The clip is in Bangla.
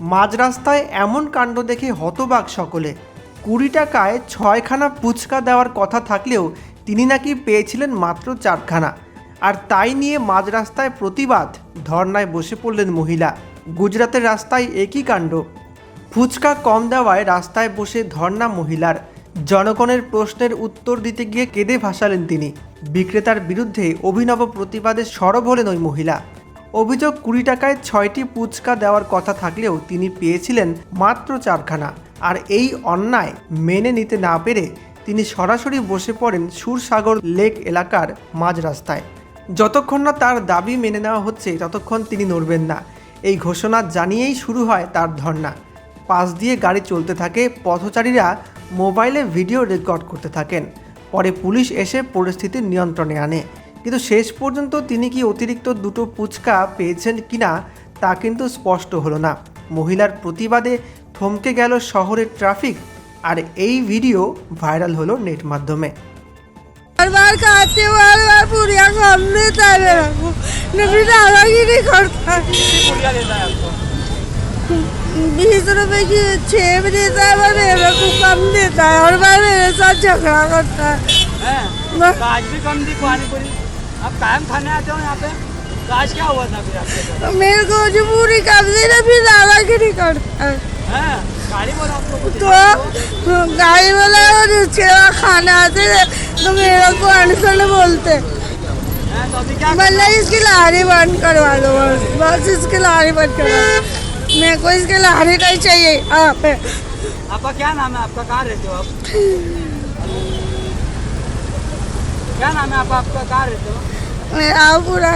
মাঝ রাস্তায় এমন কাণ্ড দেখে হতবাক সকলে। কুড়ি টাকায় ছয়খানা ফুচকা দেওয়ার কথা থাকলেও তিনি নাকি পেয়েছিলেন মাত্র চারখানা। আর তাই নিয়ে মাঝ রাস্তায় প্রতিবাদ, ধর্নায় বসে পড়লেন মহিলা। গুজরাতের রাস্তায় একই কাণ্ড। ফুচকা কম দেওয়ায় রাস্তায় বসে ধর্না মহিলার। জনগণের প্রশ্নের উত্তর দিতে গিয়ে কেঁদে ভাসালেন তিনি। বিক্রেতার বিরুদ্ধে অভিনব প্রতিবাদে সরব হলেন ওই মহিলা। অভিযোগ কুড়ি টাকায় ছয়টি পুচকা দেওয়ার কথা থাকলেও তিনি পেয়েছিলেন মাত্র চারখানা। আর এই অন্যায় মেনে নিতে না পেরে তিনি সরাসরি বসে পড়েন সুরসাগর লেক এলাকার মাঝ রাস্তায় যতক্ষণ না তার দাবি মেনে নেওয়া হচ্ছে, ততক্ষণ তিনি নড়বেন না। এই ঘোষণা জানিয়েই শুরু হয় তার ধর্না পাশ দিয়ে গাড়ি চলতে থাকে পথচারীরা মোবাইলে ভিডিও রেকর্ড করতে থাকেন। পরে পুলিশ এসে পরিস্থিতি নিয়ন্ত্রণে আনে। কিন্তু শেষ পর্যন্ত তিনি কি অতিরিক্ত দুটো পুচকা পেয়েছেন কি না তা কিন্তু স্পষ্ট হলো না। মহিলার প্রতিবাদে থমকে গেল শহরের ট্রাফিক আর এই ভিডিও ভাইরাল হলো নেট মাধ্যমে। बीस रुपए की छः भी देता है और मेरे को कम देता है और बार मेरे साथ झगड़ा करता है। आज भी कम दी पानी पूरी। आप कायम खाने आते हो यहाँ पे? तो आज क्या हुआ था फिर आपके मेरे को जो पूरी कम दी नबी दादागिरी करता? है? गाड़ी बोला तो गाड़ी वाला और उसके बाद खाना आते थे तो मेरे को अनसन बोलते। मतलब इसकी लारी बंद करवा दो बस। बस इसकी लारी बंद करवा मेरे को इसके लिए हरी नहीं चाहिए। यहाँ पे आपका क्या नाम है? आपका कहाँ रहते हो आप? क्या नाम है आपका? आपका कहाँ रहते हो? मेरा पूरा